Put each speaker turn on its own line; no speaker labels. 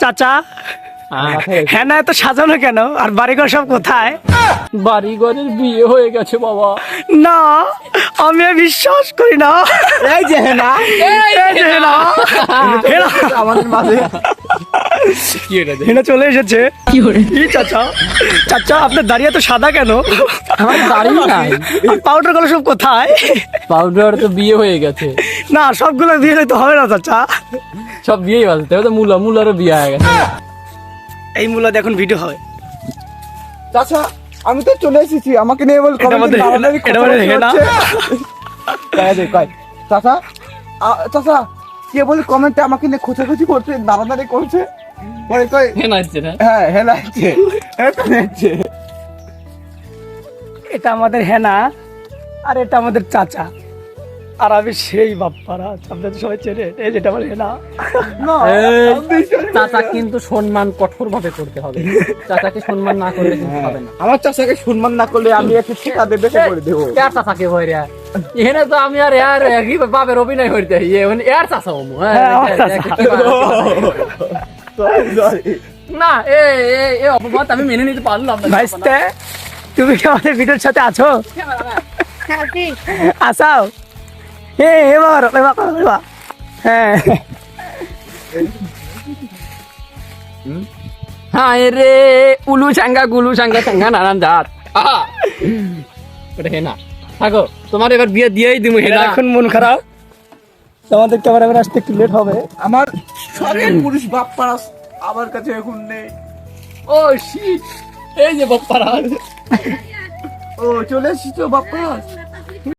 চাচা হ্যাঁ না এত সাজানো কেন? আর বাড়িঘর সব কোথায়?
বাড়ি ঘরের বিয়ে হয়ে গেছে বাবা।
না আমি বিশ্বাস করি না।
এই যে হেনা।
এই যে হেনা। হেনা।
আমাদের মাঝে।
হেনা চলে এসেছে। কি চাচা চাচা আপনার দাঁড়িয়ে তো সাদা কেন?
আমার দাড়ি নাই।
আর পাউডারগুলো সব কোথায়?
পাউডার তো বিয়ে হয়ে গেছে।
না সবগুলো দিয়ে তো হবে না চাচা।
সব বিয়েই আছে তবে তো মুলা মুলারও বিয়ে হয়ে গেছে।
এই মূল্য দেখুন ভিডিও হবে।
চাচা আমি তো চলে এসেছি। আমাকে নিয়ে বল। চাচা চাচা কে বলে কমেন্টে আমাকে নিয়ে খোঁচাখুচি করছে দাঁড়াদাঁড়ি করছে? পরে কই
হ্যাঁ নাচছে না?
হ্যাঁ হেনা আছে হেনা আছে
এটা আমাদের হেনা আর এটা আমাদের চাচা। আর আমি সেই বাপ্পারা আপনাদের সবাই চেনে এই যেটা আমার হেনা।
চাচা কিন্তু সম্মান কঠোর ভাবে করতে হবে। চাচাকে সম্মান না করলে কিন্তু হবে না।
আমার চাচাকে সম্মান না করলে আমি একটু ঠিকা দেবে করে দেবো।
চাচাকে ভয় রে? এখানে তো আমি আর এর কি বাপের অভিনয় করতে ইয়ে মানে এর চাচা হমু হ্যাঁ,
হ্যাঁ.
না এ এ এ অপবাদ আমি মেনে নিতে পারলাম না
ভাইস্তে তুমি কি আমাদের ভিডিওর সাথে আছো? আসাও। হে এবার এবার এবার হ্যাঁ।
হ্যাঁ রে উলু সাঙ্গা গুলু সাঙ্গা সাঙ্গা নানান জাত আহা। ওটা হেনা থাকো তোমার এবার বিয়ে দিয়েই দিব
এখন মন খারাপ। তোমাদের ক্যামেরাম্যান আসতে একটু লেট হবে।
আমার শখের পুরুষ বাপ পারাস আমার কাছে এখন নেই।
ও শি এই যে বাপ্পারা
ও চলে এসেছ বাপ্পা